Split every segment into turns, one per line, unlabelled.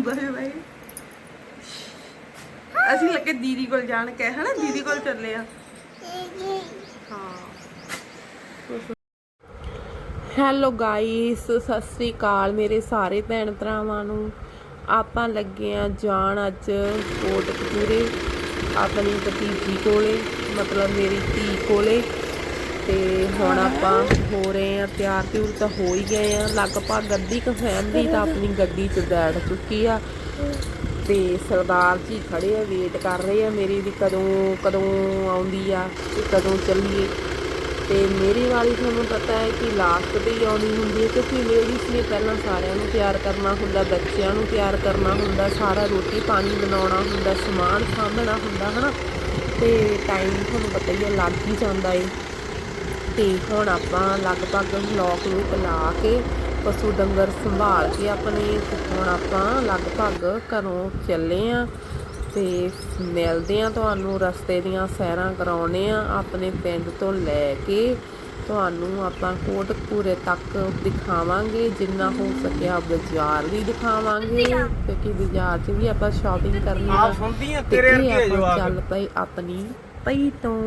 Bye bye ਅਸੀਂ ਲੱਗੇ ਦੀਦੀ ਕੋਲ ਜਾਣ ਕੇ, ਹਨਾ? ਦੀਦੀ ਕੋਲ ਚੱਲੇ ਆ। ਹਾਂ। ਹੈਲੋ ਗਾਇਸ, ਸਤਿ ਸ੍ਰੀ ਅਕਾਲ ਮੇਰੇ ਸਾਰੇ ਭੈਣ ਭਰਾਵਾਂ ਨੂੰ। ਆਪਾਂ ਲੱਗੇ ਆ ਜਾਣ ਅੱਜ ਕੋਟਕਪੂਰੇ, ਆਪਣੀ ਭਤੀਜੀ ਕੋਲੇ, ਮਤਲਬ ਮੇਰੀ ਧੀ ਕੋਲੇ। ਤੇ ਹੁਣ ਆਪਾਂ ਹੋ ਰਹੇ ਆ ਤਿਆਰ ਤਿਉਰ ਤਾਂ ਹੋ ਹੀ ਗਏ ਆ ਲਗਭਗ ਅੱਧੀ ਕੁ ਫੈਮਿਲੀ ਤਾਂ ਆਪਣੀ ਗੱਡੀ 'ਚ ਬੈਠ ਚੁੱਕੀ ਆ। ਤੇ ਸਰਦਾਰ ਜੀ ਖੜੇ ਆ ਵੇਟ ਕਰ ਰਹੇ ਆ ਮੇਰੀ ਵੀ ਕਦੋਂ ਕਦੋਂ ਆਉਂਦੀ ਆ ਤੇ ਕਦੋਂ ਚੱਲੀਏ। ਤੇ ਮੇਰੀ ਵਾਲੀ ਤੁਹਾਨੂੰ ਪਤਾ ਹੈ ਕਿ ਲਾਸਟ ਤੇ ਹੀ ਆਉਣੀ ਹੁੰਦੀ ਹੈ, ਕਿਉਂਕਿ ਲੇਡੀਜ਼ ਨੇ ਪਹਿਲਾਂ ਸਾਰਿਆਂ ਨੂੰ ਤਿਆਰ ਕਰਨਾ ਹੁੰਦਾ, ਬੱਚਿਆਂ ਨੂੰ ਤਿਆਰ ਕਰਨਾ ਹੁੰਦਾ, ਸਾਰਾ ਰੋਟੀ ਪਾਣੀ ਬਣਾਉਣਾ ਹੁੰਦਾ, ਸਮਾਨ ਸਾਂਭਣਾ ਹੁੰਦਾ, ਹਨਾ? ਤੇ ਟਾਈਮ ਤੁਹਾਨੂੰ ਪਤਾ ਹੀ ਹੈ ਲੱਗ ਹੀ ਜਾਂਦਾ ਏ। ਤੇ ਹੁਣ ਆਪਾਂ ਲਗਭਗ ਲੋਕ ਨੂੰ ਲਾ ਕੇ ਪਸ਼ੂ ਡੰਗਰ ਸੰਭਾਲ ਕੇ ਆਪਣੇ ਹੁਣ ਆਪਾਂ ਲਗਭਗ ਘਰੋਂ ਚੱਲੇ ਆ ਤੇ ਮਿਲਦੇ ਆ ਤੁਹਾਨੂੰ ਰਸਤੇ ਦੀਆਂ ਸੈਰਾਂ ਕਰਾਉਣੇ ਆ ਆਪਣੇ ਪਿੰਡ ਤੋਂ ਲੈ ਕੇ। ਤੁਹਾਨੂੰ ਆਪਾਂ ਕੋਟਕਪੂਰੇ ਤੱਕ ਦਿਖਾਵਾਂਗੇ ਜਿੰਨਾ ਹੋ ਸਕਿਆ ਬਾਜ਼ਾਰ ਵੀ ਦਿਖਾਵਾਂਗੇ ਕਿਉਂਕਿ ਬਾਜ਼ਾਰ 'ਚ ਵੀ ਆਪਾਂ ਸ਼ਾਪਿੰਗ ਕਰਨੀ
ਆ। ਸੁਣਦੀ ਤੇਰੇ ਜਵਾਬ
ਚੱਲ ਪਈ ਆਪਣੀ ਪਈ ਤੋਂ।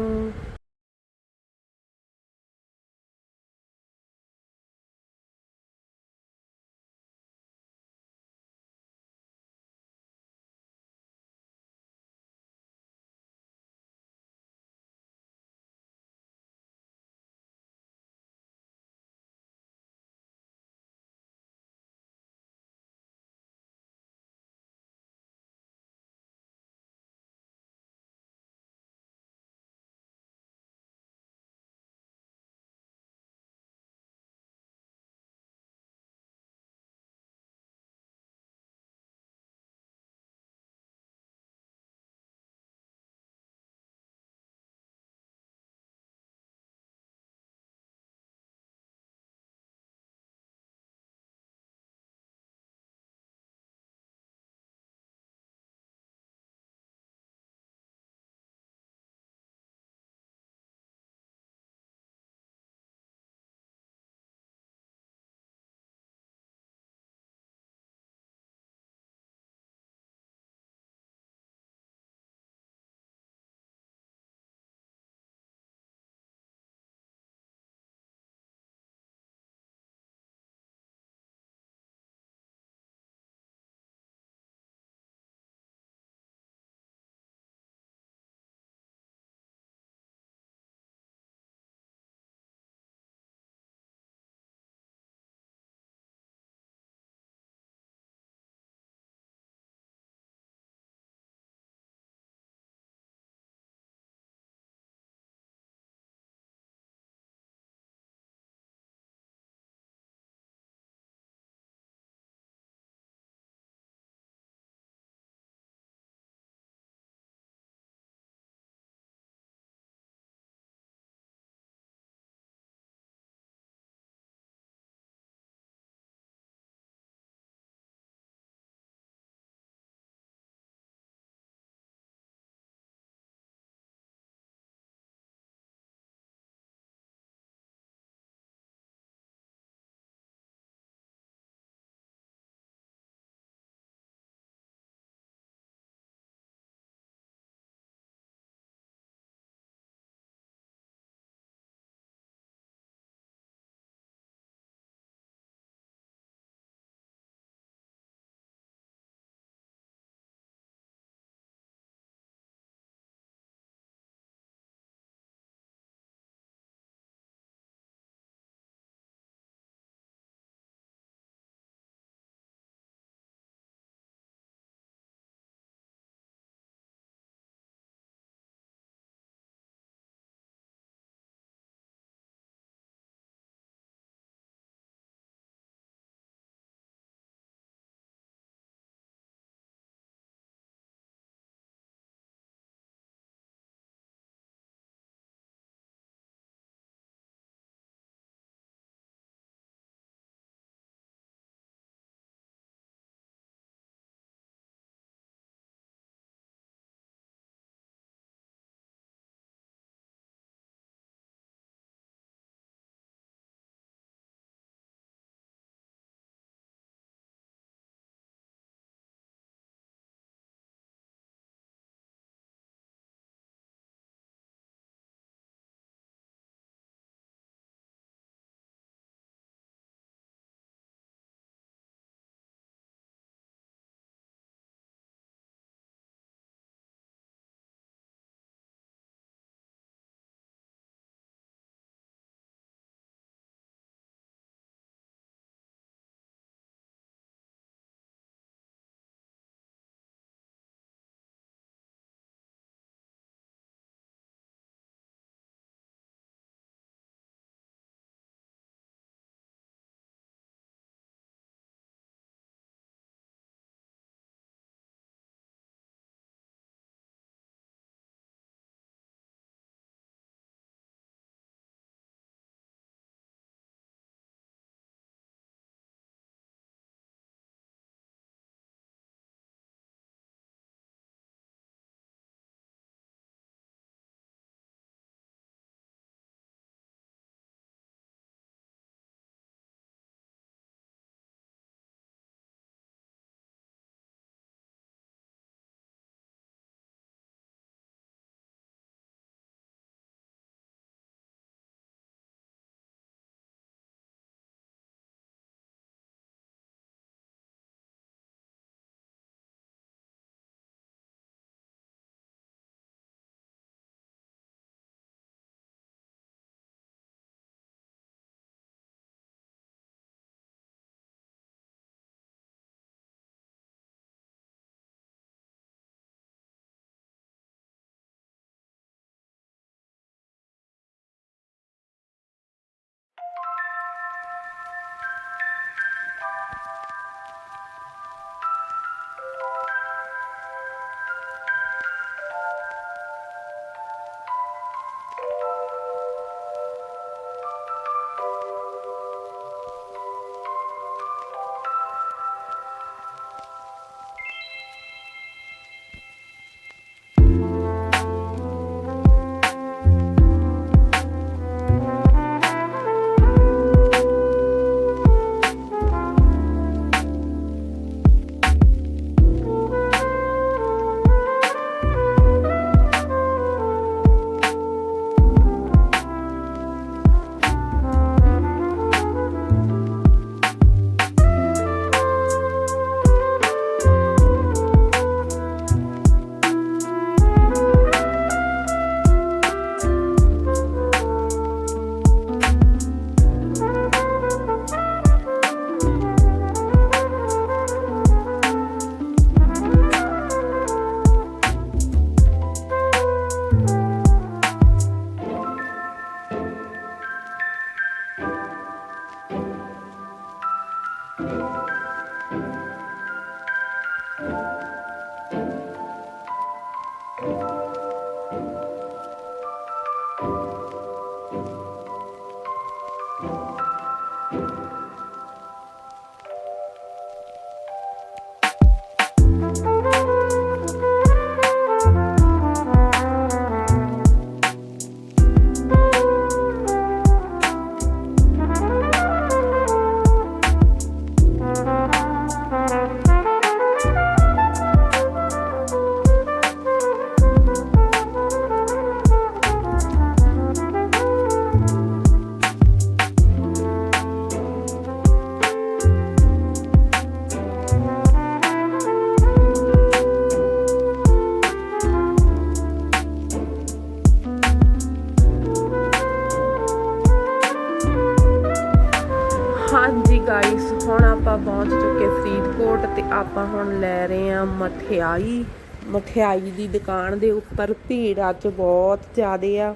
ਆਪਾਂ ਪਹੁੰਚ ਚੁੱਕੇ ਫਰੀਦਕੋਟ ਤੇ ਆਪਾਂ ਹੁਣ ਲੈ ਰਹੇ ਹਾਂ ਮਠਿਆਈ। ਮਠਿਆਈ ਦੀ ਦੁਕਾਨ ਦੇ ਉੱਪਰ ਭੀੜ ਅੱਜ ਬਹੁਤ ਜ਼ਿਆਦੇ ਆ,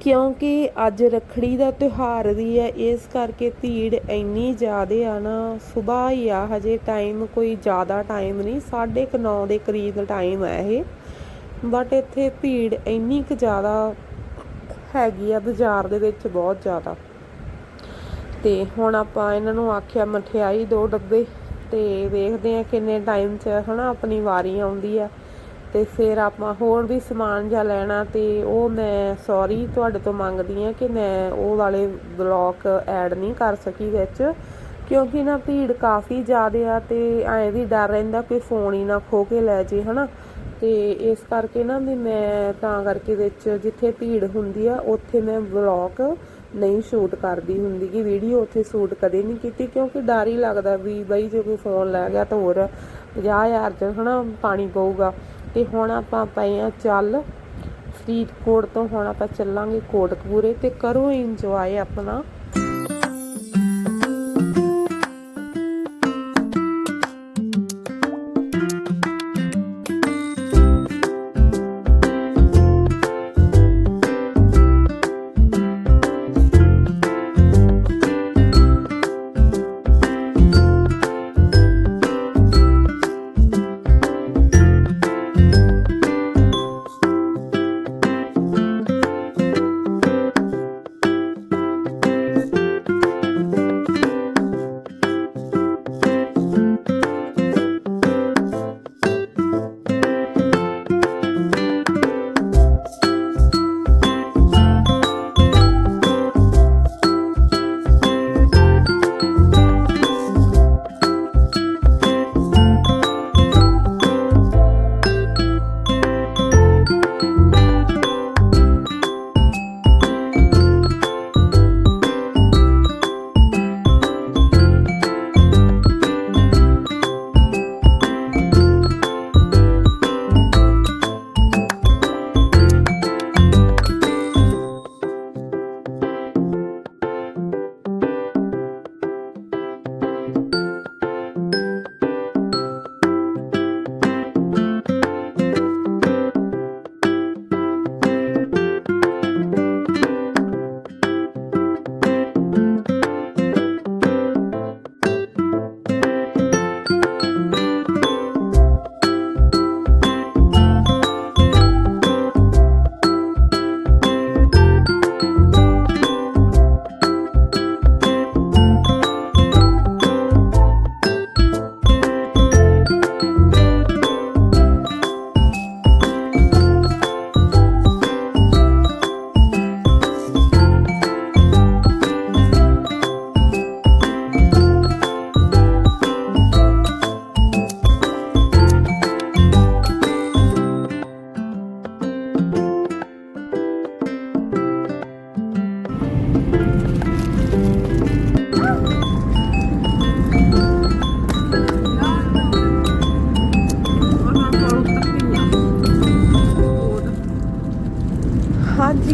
ਕਿਉਂਕਿ ਅੱਜ ਰੱਖੜੀ ਦਾ ਤਿਉਹਾਰ ਵੀ ਹੈ, ਇਸ ਕਰਕੇ ਭੀੜ ਇੰਨੀ ਜ਼ਿਆਦੇ ਆ ਨਾ ਸਵੇਰ ਹੀ ਆ, ਹਜੇ ਟਾਈਮ ਕੋਈ ਜ਼ਿਆਦਾ ਟਾਈਮ ਨਹੀਂ 9:30 ਦੇ ਕਰੀਬ ਟਾਈਮ ਹੈ ਇਹ ਬਟ ਇੱਥੇ ਭੀੜ ਇੰਨੀ ਕੁ ਜ਼ਿਆਦਾ ਹੈਗੀ ਆ, ਬਾਜ਼ਾਰ ਦੇ ਵਿੱਚ ਬਹੁਤ ਜ਼ਿਆਦਾ। ਤੇ ਹੁਣ ਆਪਾਂ ਇਹਨਾਂ ਨੂੰ ਆਖਿਆ ਮਠਿਆਈ ਦੋ ਡੱਬੇ ਤੇ ਵੇਖਦੇ ਆ ਕਿੰਨੇ ਟਾਈਮ 'ਚ ਹਨਾ ਆਪਣੀ ਵਾਰੀ ਆਉਂਦੀ ਆ। ਤੇ ਫਿਰ ਆਪਾਂ ਹੋਰ ਵੀ ਸਮਾਨ ਜਾਂ ਲੈਣਾ ਤੇ ਉਹ ਮੈਂ ਸੌਰੀ ਤੁਹਾਡੇ ਤੋਂ ਮੰਗਦੀ ਆ ਕਿ ਮੈਂ ਉਹ ਵਾਲੇ ਬਲੌਗ ਐਡ ਨਹੀਂ ਕਰ ਸਕੀ ਵਿੱਚ, ਕਿਉਂਕਿ ਨਾ ਭੀੜ ਕਾਫੀ ਜ਼ਿਆਦਾ ਆ ਤੇ ਐਂ ਵੀ ਡਰ ਰਹਿੰਦਾ ਕਿ ਫੋਨ ਹੀ ਨਾ ਖੋ ਕੇ ਲੈ ਜੇ ਹਨਾ। ਤੇ ਇਸ ਕਰਕੇ ਨਾ ਵੀ ਮੈਂ ਤਾਂ ਕਰਕੇ ਵਿੱਚ ਜਿੱਥੇ ਭੀੜ ਹੁੰਦੀ ਆ, ਉੱਥੇ ਮੈਂ ਵਲੌਗ ਨਹੀਂ ਸ਼ੂਟ ਕਰਦੀ ਹੁੰਦੀ ਕਿ ਵੀਡੀਓ ਉੱਥੇ ਸ਼ੂਟ ਕਦੇ ਨਹੀਂ ਕੀਤੀ, ਕਿਉਂਕਿ ਡਰ ਹੀ ਲੱਗਦਾ ਵੀ ਬਈ ਜੇ ਕੋਈ ਫੋਨ ਲੈ ਗਿਆ ਤਾਂ ਹੋਰ 50000 ਚ ਹਨਾ ਪਾਣੀ ਪਊਗਾ। ਤੇ ਹੁਣ ਆਪਾਂ ਪਏ ਆ ਚੱਲ ਫਰੀਦਕੋਟ ਤੋਂ ਹੁਣ ਆਪਾਂ ਚੱਲਾਂਗੇ ਕੋਟਕਪੂਰੇ ਤੇ ਕਰੋ ਇੰਜੋਏ ਆਪਣਾ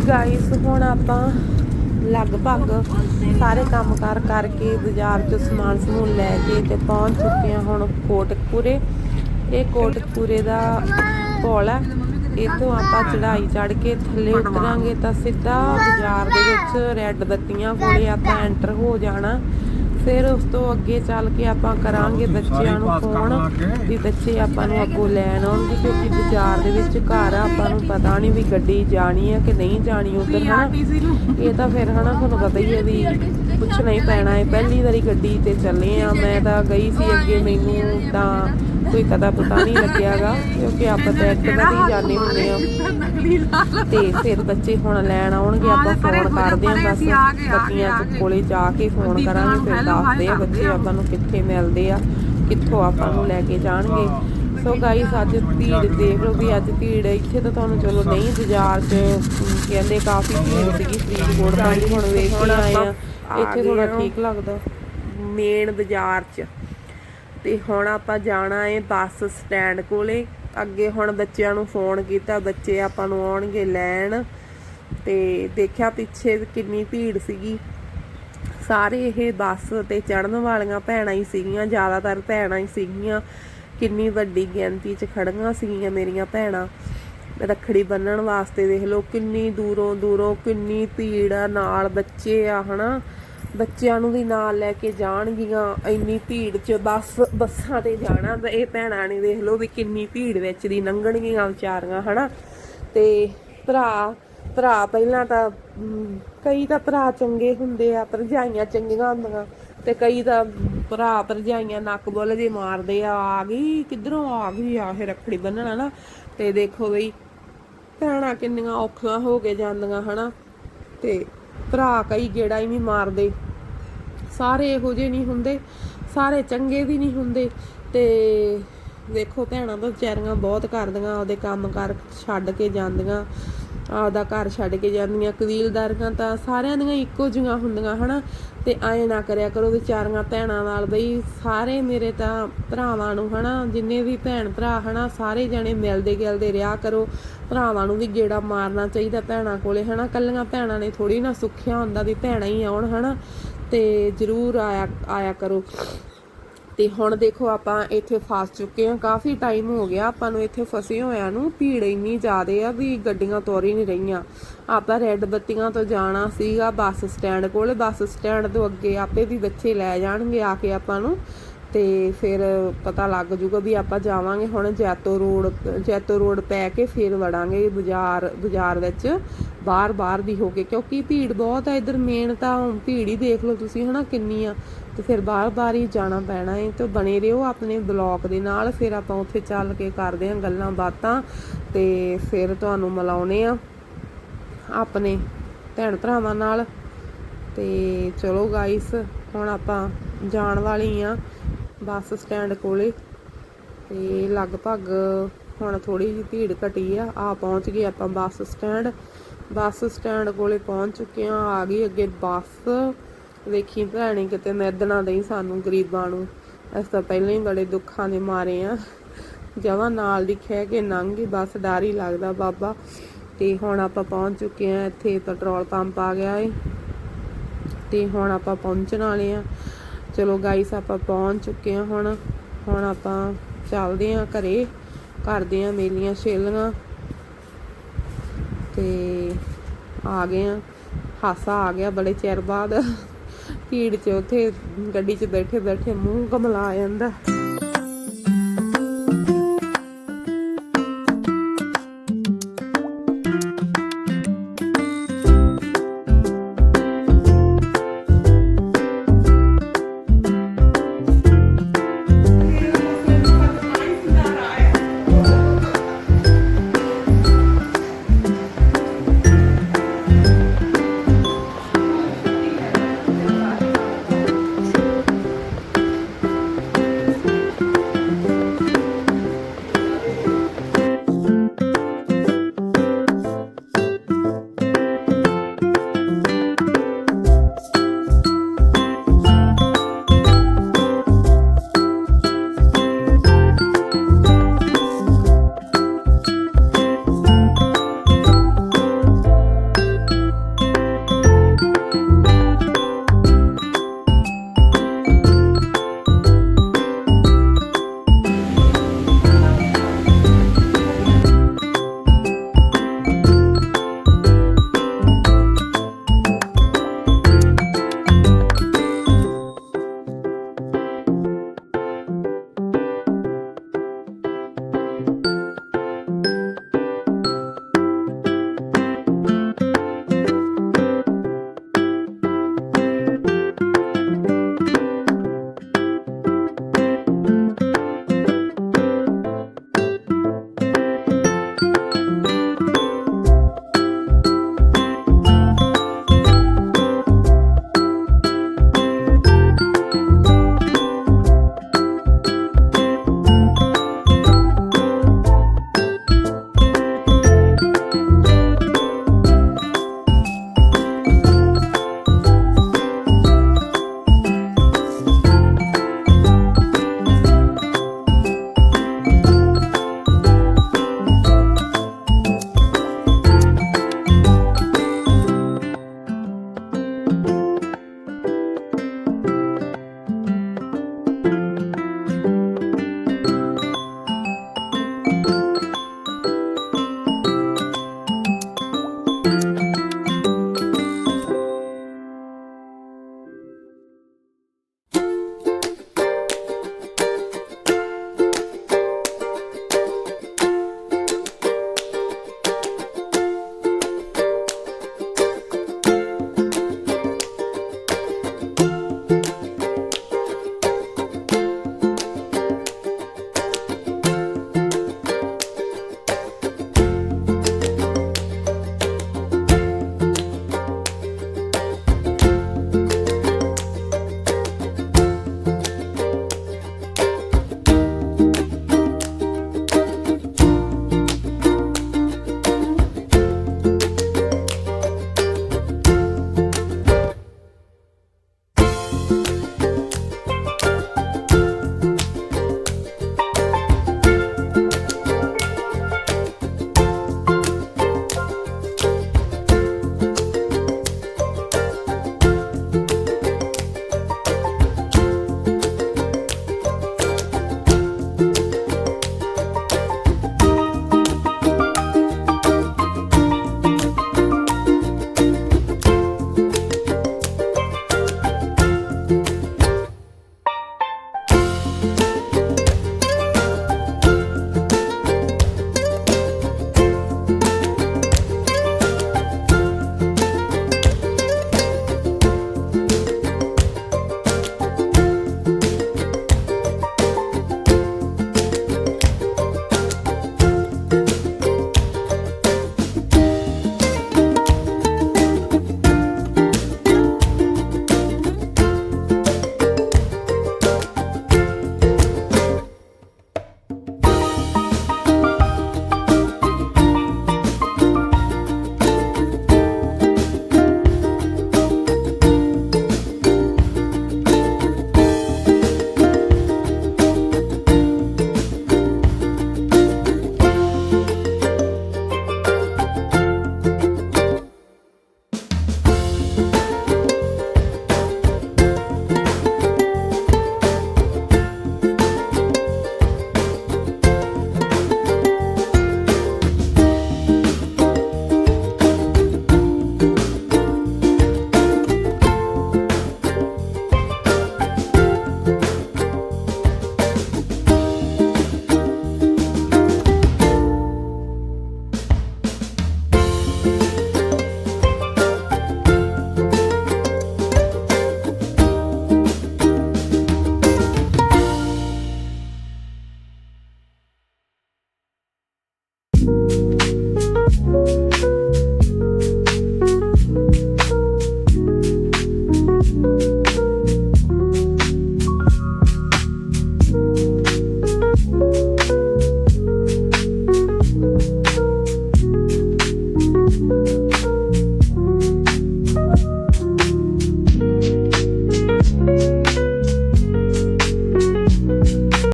ਹਾਂਜੀ ਹੁਣ ਆਪਾਂ ਲਗਭਗ ਸਾਰੇ ਕੰਮ ਕਾਰ ਕਰਕੇ ਬਾਜ਼ਾਰ ਚੋਂ ਸਮਾਨ ਸਮੂਨ ਲੈ ਕੇ ਤੇ ਪਹੁੰਚ ਚੁੱਕੇ ਹਾਂ ਹੁਣ ਕੋਟਕਪੂਰੇ। ਇਹ ਕੋਟਕਪੂਰੇ ਦਾ ਪੁਲ ਹੈ। ਇੱਥੋਂ ਆਪਾਂ ਚੜਾਈ ਚੜ੍ਹ ਕੇ ਥੱਲੇ ਉਤਰਾਂਗੇ ਤਾਂ ਸਿੱਧਾ ਬਾਜ਼ਾਰ ਦੇ ਵਿੱਚ ਰੈੱਡ ਬੱਤੀਆਂ ਕੋਲੇ ਆਪਾਂ ਐਂਟਰ ਹੋ ਜਾਣਾ। ਫਿਰ ਉਸ ਤੋਂ ਅੱਗੇ ਚੱਲ ਕੇ ਆਪਾਂ ਕਰਾਂਗੇ ਬੱਚਿਆਂ ਨੂੰ ਫੋਨ ਵੀ ਬੱਚੇ ਆਪਾਂ ਨੂੰ ਅੱਗੋਂ ਲੈਣ ਆਉਣਗੇ ਕਿਉਂਕਿ ਬਾਜ਼ਾਰ ਦੇ ਵਿੱਚ ਘਰ ਆ ਆਪਾਂ ਨੂੰ ਪਤਾ ਨਹੀਂ ਵੀ ਗੱਡੀ ਜਾਣੀ ਹੈ ਕਿ ਨਹੀਂ ਜਾਣੀ ਉਧਰ ਹਨਾ? ਇਹ ਤਾਂ ਫਿਰ ਹਨਾ ਤੁਹਾਨੂੰ ਪਤਾ ਹੀ ਹੈ ਵੀ ਪੁੱਛਣਾ ਹੀ ਪੈਣਾ ਹੈ। ਪਹਿਲੀ ਵਾਰੀ ਗੱਡੀ ਤੇ ਚੱਲੇ ਆ ਮੈਂ ਤਾਂ ਗਈ ਸੀ ਅੱਗੇ ਮੈਨੂੰ ਤਾਂ ਕੋਈ ਕਦਾ ਪਤਾ ਨਹੀਂ ਲੱਗਿਆਗਾ ਕਿਉਂਕਿ ਆਪਾਂ ਤਾਂ ਐਕਟਿਵਾ ਤੇ ਹੀ ਜਾਂਦੇ ਹੁੰਦੇ ਆ ਤੇ ਫਿਰ ਬੱਚੇ ਹੁਣ ਲੈਣ ਆਉਣਗੇ ਆਪਾਂ ਫੋਨ ਕਰਦੇ ਆ ਬਸ ਬੱਤੀਆਂ ਚ ਕੋਲੇ ਜਾ ਕੇ ਫੋਨ ਕਰਾਂਗੇ ਫਿਰ ਦੱਸਦੇ ਆ ਬੱਚੇ ਆਪਾਂ ਨੂੰ ਕਿੱਥੇ ਮਿਲਦੇ ਆ ਕਿੱਥੋਂ ਆਪਾਂ ਨੂੰ ਲੈ ਕੇ ਜਾਣਗੇ। ਸੋ ਗਾਈਸ ਅੱਜ ਭੀੜ ਦੇਖ ਲਓ ਵੀ ਅੱਜ ਭੀੜ ਇੱਥੇ ਤਾਂ ਤੁਹਾਨੂੰ ਚਲੋ ਨਹੀਂ ਬਾਜ਼ਾਰ 'ਚ ਕਹਿੰਦੇ ਕਾਫੀ ਭੀੜ ਸੀਗੀ ਫਰੀਦਕੋਟ ਤਾਂ ਹੁਣ ਵੇਖ ਕੇ ਆਏ ਆ। ਇੱਥੇ ਥੋੜਾ ਠੀਕ ਲੱਗਦਾ। ਮੇਨ ਬਾਜ਼ਾਰ 'ਚ। ਤੇ ਹੁਣ ਆਪਾਂ ਜਾਣਾ ਏ ਬੱਸ ਸਟੈਂਡ ਕੋਲੇ। ਅੱਗੇ ਹੁਣ ਬੱਚਿਆਂ ਨੂੰ ਫੋਨ ਕੀਤਾ ਬੱਚੇ ਆਪਾਂ ਨੂੰ ਆਉਣਗੇ ਲੈਣ। ਤੇ ਦੇਖਿਆ ਪਿੱਛੇ ਕਿੰਨੀ ਭੀੜ ਸੀਗੀ। ਸਾਰੇ ਇਹ ਬੱਸ ਤੇ ਚੜਨ ਵਾਲੀਆਂ ਭੈਣਾਂ ਹੀ ਸੀਗੀਆਂ ਜ਼ਿਆਦਾਤਰ ਭੈਣਾਂ ਹੀ ਸੀਗੀਆਂ। ਕਿੰਨੀ ਵੱਡੀ ਗਿਣਤੀ 'ਚ ਖੜੀਆਂ ਸੀਗੀਆਂ ਮੇਰੀਆਂ ਭੈਣਾਂ। ਰੱਖੜੀ ਬੰਨਣ ਵਾਸਤੇ ਦੇਖ ਲਓ ਕਿੰਨੀ ਦੂਰੋਂ ਦੂਰੋਂ ਕਿੰਨੀ ਭੀੜ ਆ ਨਾਲ ਬੱਚੇ ਆ ਹਨਾ। ਬੱਚਿਆਂ ਨੂੰ ਵੀ ਨਾਲ ਲੈ ਕੇ ਜਾਣਗੀਆਂ ਇੰਨੀ ਭੀੜ 'ਚ ਬੱਸ, ਬੱਸਾਂ ਤੇ ਜਾਣਾ ਤਾਂ ਇਹ ਭੈਣਾਂ ਨੇ ਦੇਖ ਲਓ ਵੀ ਕਿੰਨੀ ਭੀੜ ਵਿੱਚ ਦੀ ਲੰਘਣਗੀਆਂ ਵਿਚਾਰੀਆਂ, ਹਨਾ? ਤੇ ਭਰਾ ਭਰਾ ਪਹਿਲਾਂ ਤਾਂ ਕਈ ਤਾਂ ਭਰਾ ਚੰਗੇ ਹੁੰਦੇ ਆ, ਭਰਜਾਈਆਂ ਚੰਗੀਆਂ ਹੁੰਦੀਆਂ ਤੇ ਕਈ ਤਾਂ ਭਰਾ ਭਰਜਾਈਆਂ ਨੱਕ ਬੁੱਲ ਜੇ ਮਾਰਦੇ ਆ ਆ ਗਈ, ਕਿੱਧਰੋਂ ਆ ਗਈ ਆ ਇਹ ਰੱਖੜੀ ਬੰਨਣਾ ਨਾ ਤੇ ਦੇਖੋ ਬਈ, ਭੈਣਾਂ ਕਿੰਨੀਆਂ ਔਖੀਆਂ ਹੋ ਕੇ ਜਾਂਦੀਆਂ, ਹਨਾ? ਤੇ ਭਰਾ ਕਈ ਗੇੜਾ ਹੀ ਨਹੀਂ ਮਾਰਦੇ। ਸਾਰੇ ਇਹੋ ਜਿਹੇ ਨਹੀਂ ਹੁੰਦੇ, ਸਾਰੇ ਚੰਗੇ ਵੀ ਨਹੀਂ ਹੁੰਦੇ। ਤੇ ਦੇਖੋ ਭੈਣਾਂ ਤਾਂ ਵਿਚਾਰੀਆਂ ਬਹੁਤ ਕਰਦੀਆਂ ਉਹਦੇ ਕੰਮ ਕਰ ਛੱਡ ਕੇ ਜਾਂਦੀਆਂ, ਆਪਦਾ ਘਰ ਛੱਡ ਕੇ ਜਾਂਦੀਆਂ, ਕਬੀਲਦਾਰੀਆਂ ਤਾਂ ਸਾਰਿਆਂ ਦੀਆਂ ਇੱਕੋ ਜਿਹੀਆਂ ਹੁੰਦੀਆਂ, ਹਨਾ? ਤੇ ਐਂ ਨਾ ਕਰਿਆ ਕਰੋ ਵਿਚਾਰੀਆਂ ਭੈਣਾਂ ਨਾਲ ਬਈ, ਸਾਰੇ ਮੇਰੇ ਤਾਂ ਭਰਾਵਾਂ ਨੂੰ, ਹਨਾ? ਜਿੰਨੇ ਵੀ ਭੈਣ ਭਰਾ, ਹਨਾ? ਸਾਰੇ ਜਣੇ ਮਿਲਦੇ ਗਿਲਦੇ ਰਿਹਾ ਕਰੋ। ਭਰਾਵਾਂ ਨੂੰ ਵੀ ਗੇੜਾ ਮਾਰਨਾ ਚਾਹੀਦਾ ਭੈਣਾਂ ਕੋਲੇ, ਹਨਾ? ਕੱਲੀਆਂ ਭੈਣਾਂ ਨੇ ਥੋੜੀ ਨਾ ਸੁੱਖਿਆ ਹੁੰਦਾ ਵੀ ਭੈਣਾਂ ਹੀ ਆਉਣ, ਹਨਾ? ਤੇ ਜ਼ਰੂਰ ਆਇਆ ਆਇਆ ਕਰੋ। ਤੇ ਹੁਣ ਦੇਖੋ ਆਪਾਂ ਇੱਥੇ ਫਸ ਚੁੱਕੇ ਹਾਂ। ਕਾਫੀ ਟਾਈਮ ਹੋ ਗਿਆ ਆਪਾਂ ਨੂੰ ਇੱਥੇ ਫਸੇ ਹੋਇਆਂ ਨੂੰ। ਭੀੜ ਇੰਨੀ ਜ਼ਿਆਦਾ ਆ ਵੀ ਗੱਡੀਆਂ ਤੁਰ ਹੀ ਨਹੀਂ ਰਹੀਆਂ। ਆਪਾਂ ਰੈੱਡ ਬੱਤੀਆਂ ਤੋਂ ਜਾਣਾ ਸੀਗਾ ਬੱਸ ਸਟੈਂਡ ਕੋਲ। ਬੱਸ ਸਟੈਂਡ ਤੋਂ ਅੱਗੇ ਆਪੇ ਵੀ ਬੱਚੇ ਲੈ ਜਾਣਗੇ ਆ ਕੇ ਆਪਾਂ ਨੂੰ। ਤੇ ਫਿਰ ਪਤਾ ਲੱਗ ਜੂਗਾ ਵੀ ਆਪਾਂ ਜਾਵਾਂਗੇ। ਹੁਣ ਜੈਤੋ ਰੋਡ ਜੈਤੋ ਰੋਡ ਪੈ ਕੇ ਫਿਰ ਵੜਾਂਗੇ ਬਾਜ਼ਾਰ ਬਾਜ਼ਾਰ ਵਿੱਚ। ਬਾਹਰ ਬਾਹਰ ਦੀ ਹੋ ਕੇ ਕਿਉਂਕਿ ਭੀੜ ਬਹੁਤ ਆ, ਇਧਰ ਮੇਨ ਤਾਂ ਭੀੜ ਹੀ ਦੇਖ ਲਓ ਤੁਸੀਂ, ਹਨਾ, ਕਿੰਨੀ ਆ। ਤੇ ਫਿਰ ਬਾਹਰ ਬਾਹਰ ਹੀ ਜਾਣਾ ਪੈਣਾ ਏ, ਤੇ ਬਣੇ ਰਹੋ ਆਪਣੇ ਬਲੌਗ ਦੇ ਨਾਲ, ਫਿਰ ਆਪਾਂ ਉੱਥੇ ਚੱਲ ਕੇ ਕਰਦੇ ਆਂ ਗੱਲਾਂ ਬਾਤਾਂ, ਤੇ ਫਿਰ ਤੁਹਾਨੂੰ ਮਿਲਾਉਨੇ ਆ ਆਪਣੇ ਭੈਣ ਭਰਾਵਾਂ ਨਾਲ। ਤੇ ਚਲੋ ਗਾਇਸ ਹੁਣ ਆਪਾਂ ਜਾਣ ਵਾਲੀ ਆ ਬੱਸ ਸਟੈਂਡ ਕੋਲੇ, ਤੇ ਲਗਭਗ ਹੁਣ ਥੋੜੀ ਜਿਹੀ ਭੀੜ ਘਟੀ ਆ ਆ ਪਹੁੰਚ ਗਏ ਆਪਾਂ ਬੱਸ ਸਟੈਂਡ। ਬੱਸ ਸਟੈਂਡ ਕੋਲੇ ਪਹੁੰਚ ਚੁੱਕੇ ਆ ਆ ਗਈ ਅੱਗੇ ਬੱਸ। ਵੇਖੀ ਭੈਣੇ, ਕਿਤੇ ਮਿੱਦਣਾ ਦੇਈ ਸਾਨੂੰ ਗਰੀਬਾਂ ਨੂੰ। ਅਸੀਂ ਤਾਂ ਪਹਿਲਾਂ ਹੀ ਬੜੇ ਦੁੱਖਾਂ ਦੇ ਮਾਰੇ ਆ ਜਮਾਂ ਨਾਲ ਦੀ ਖਹਿ ਕੇ ਲੰਘ ਗਈ। ਬੱਸ ਡਰ ਹੀ ਲੱਗਦਾ ਬਾਬਾ। ਤੇ ਹੁਣ ਆਪਾਂ ਪਹੁੰਚ ਚੁੱਕੇ ਆ ਇੱਥੇ ਪੈਟਰੋਲ ਪੰਪ ਆ ਗਿਆ ਏ। ਤੇ ਹੁਣ ਆਪਾਂ ਪਹੁੰਚਣ ਵਾਲੇ ਆ ਚਲੋ ਗਾਈਸ ਆਪਾਂ ਪਹੁੰਚ ਚੁੱਕੇ ਆ ਹੁਣ। ਹੁਣ ਆਪਾਂ ਚੱਲਦੇ ਆ ਘਰੇ। ਕਰਦੇ ਆ ਮੇਲੀਆਂ ਛੇਲੀਆਂ। ਤੇ ਆ ਗਏ ਆ। ਹਾਸਾ ਆ ਗਿਆ ਬੜੇ ਚਿਰ ਬਾਅਦ। ਭੀੜ 'ਚ ਉੱਥੇ ਗੱਡੀ 'ਚ ਬੈਠੇ ਬੈਠੇ ਮੂੰਹ ਕਮਲਾ ਜਾਂਦਾ।